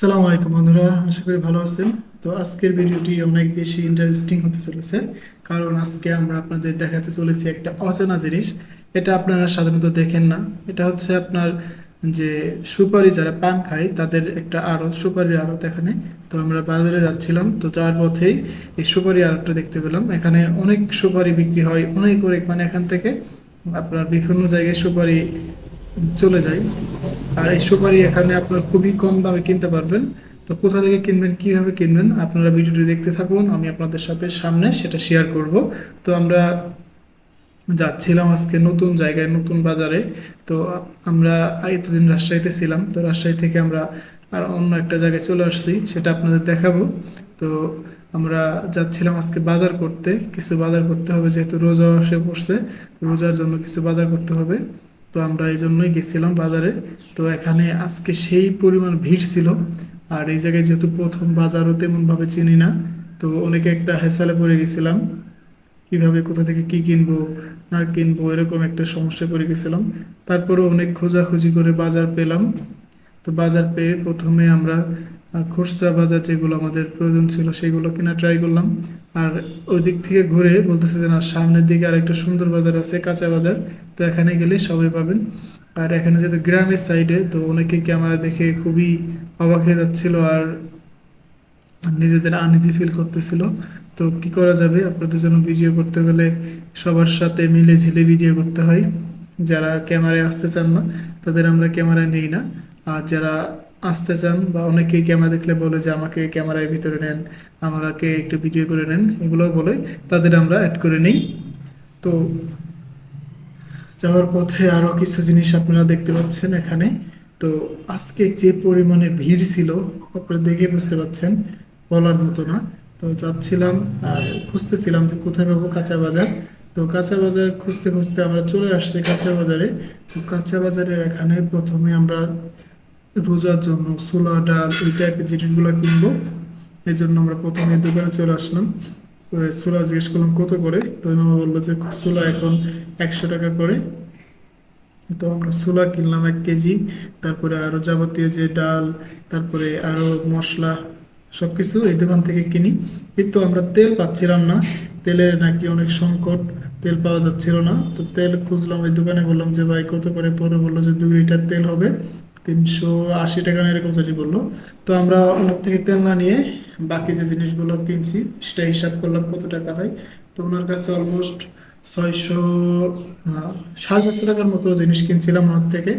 আসসালামু আলাইকুম বন্ধুরা, আশা করি ভালো আছেন। তো আজকের ভিডিওটি অনেক বেশি ইন্টারেস্টিং হতে চলেছে, কারণ আজকে আমরা আপনাদের দেখাতে চলেছি একটা অচেনা জিনিস। এটা আপনারা সাধারণত দেখেন না। এটা হচ্ছে আপনার যে সুপারি যারা পান খায়, তাদের একটা আড়ত সুপারি আড়ত এখানে। তো আমরা বাজারে যাচ্ছিলাম, তো যাওয়ার পথেই এই সুপারি আড়তটা দেখতে পেলাম। এখানে অনেক সুপারি বিক্রি হয়, অনেক অনেক মানে এখান থেকে আপনার বিভিন্ন জায়গায় সুপারি চলে যায়। আর এই সুপারি এখানে আপনার খুবই কম দামে কিনতে পারবেন। তো কোথা থেকে কিনবেন, কীভাবে কিনবেন, আপনারা ভিডিওটি দেখতে থাকুন, আমি আপনাদের সাথে সামনে সেটা শেয়ার করব। তো আমরা যাচ্ছিলাম আজকে নতুন জায়গায়, নতুন বাজারে। তো আমরা এতদিন রাজশাহীতে ছিলাম। তো রাজশাহী থেকে আমরা আর অন্য একটা জায়গায় চলে আসছি, সেটা আপনাদের দেখাবো। তো আমরা যাচ্ছিলাম আজকে বাজার করতে। কিছু বাজার করতে হবে, যেহেতু রোজা এসে পড়ছে রোজার জন্য কিছু বাজার করতে হবে। তো আমরা এই জন্যই গেছিলাম বাজারে। তো এখানে আজকে সেই পরিমাণ ভিড় ছিল। আর এই জায়গায় যেহেতু প্রথম বাজারও তেমনভাবে চিনি না, তো অনেকে একটা হেসালে পড়ে গেছিলাম, কীভাবে কোথা থেকে কি কিনবো, না কিনবো, এরকম একটা সমস্যায় পড়ে গেছিলাম। তারপরে অনেক খোঁজাখুঁজি করে বাজার পেলাম। তো বাজার পেয়ে প্রথমে আমরা খুচরা বাজার যেগুলো আমাদের প্রয়োজন ছিল সেগুলো কেনা ট্রাই করলাম। আর ওই দিক থেকে ঘুরে বলতেছে যে, না, সামনের দিকে আর একটা সুন্দর বাজার আছে, কাঁচা বাজার। তো এখানে গেলে সবাই পাবেন। আর এখানে যেহেতু গ্রামের সাইডে তো অনেকে ক্যামেরা দেখে খুবই অবাক হয়ে যাচ্ছিল আর নিজেদের আনইজি ফিল করতেছিল। তো কি করা যাবে? আপনাদের জন্য ভিডিও করতে গেলে সবার সাথে মিলে ঝিলে ভিডিও করতে হয়। যারা ক্যামেরায় আসতে চান না, তাদের আমরা ক্যামেরায় নেই না। আর যারা আসতে চান বা অনেকেই ক্যামেরা দেখলে বলে যে, আমাকে ক্যামেরায় ভিতরে নেন, আমাকে একটু ভিডিও করে নেন, এগুলো বলে, তাদের আমরা অ্যাড করে নিই। তো যাওয়ার পথে আরও কিছু জিনিস আপনারা দেখতে পাচ্ছেন এখানে। তো আজকে যে পরিমাণে ভিড় ছিল, আপনারা দেখে বুঝতে পাচ্ছেন, বলার মতো না। তো যাচ্ছিলাম আর খুঁজতেছিলাম যে কোথায় পাবো কাঁচা বাজার। তো কাঁচা বাজার খুঁজতে খুঁজতে আমরা চলে আসছি কাঁচা বাজারে। তো কাঁচা বাজারের এখানে প্রথমে আমরা রোজার জন্য, ছোলা, ডাল ওই টাইপের জিনিসগুলো কিনবো। এই জন্য আমরা প্রথমে দোকানে চলে আসলাম। ছোলা জিজ্ঞেস করলাম, কত করে? তো মামা বলল যে, ছোলা এখন একশো টাকা করে। তো আমরা ছোলা কিনলাম এক কেজি। তারপরে আরও যাবতীয় যে ডাল, তারপরে আরও মশলা, সবকিছু এই দোকান থেকে কিনি। কিন্তু আমরা তেল পাচ্ছিলাম না। তেলের নাকি অনেক সংকট, তেল পাওয়া যাচ্ছিল না। তো তেল খুঁজলাম ওই দোকানে বললাম যে, ভাই, কত করে? পরে বলল যে, দুই লিটার তেল হবে। তিনশো আশি টাকা না এরকম জানি বলল, তো আমরা ওনার থেকে তেল না নিয়ে বাকি যে জিনিসগুলো কিনছি, সেটা হিসাব করলাম কত টাকা হয়। তো ওনার কাছে অলমোস্ট ছয়শো সাড়ে চারশো টাকার মতো জিনিস কিনছিলাম ওনার থেকে।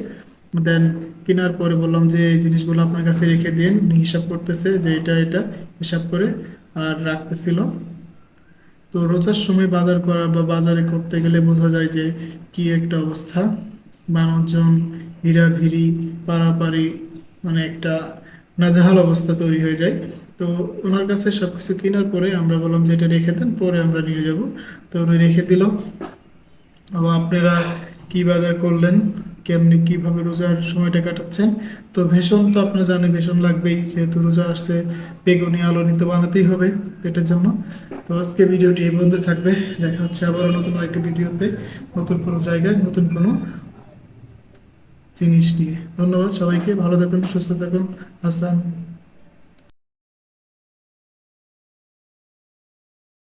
দেন কেনার পরে বললাম যে এই জিনিসগুলো আপনার কাছে রেখে দিন হিসাব করতেছে যে এটা এটা হিসাব করে আর রাখতেছিল। তো রোজার সময় বাজার করা বা বাজারে করতে গেলে বোঝা যায় যে কি একটা অবস্থা। মানুষজন ভিড়াভিড়ি পারাপারি মানে একটা নাজেহাল অবস্থা তৈরি হয়ে যায়। তো ওনার কাছে সবকিছু কেনার পরে আমরা বললাম যে এটা রেখে দেন, পরে আমরা নিয়ে যাব। তো উনি রেখে দিল। ও আপনারা কি বাজার করলেন? কেমনি, কীভাবে রোজার সময়টা কাটাচ্ছেন? তো ভীষণ তো আপনারা জানেন, ভীষণ লাগবেই। যেহেতু রোজা আসছে, বেগুনি, আলো নিতে বানাতেই হবে এটার জন্য। তো আজকে ভিডিওটি এই পর্যন্ত থাকবে। দেখা হচ্ছে আবারও নতুন আরেকটি ভিডিওতে। নতুন কোনো জায়গায়, নতুন কোনো জিনিস নিয়ে। ধন্যবাদ সবাইকে। ভালো থাকবেন সুস্থ থাকুন। হাসান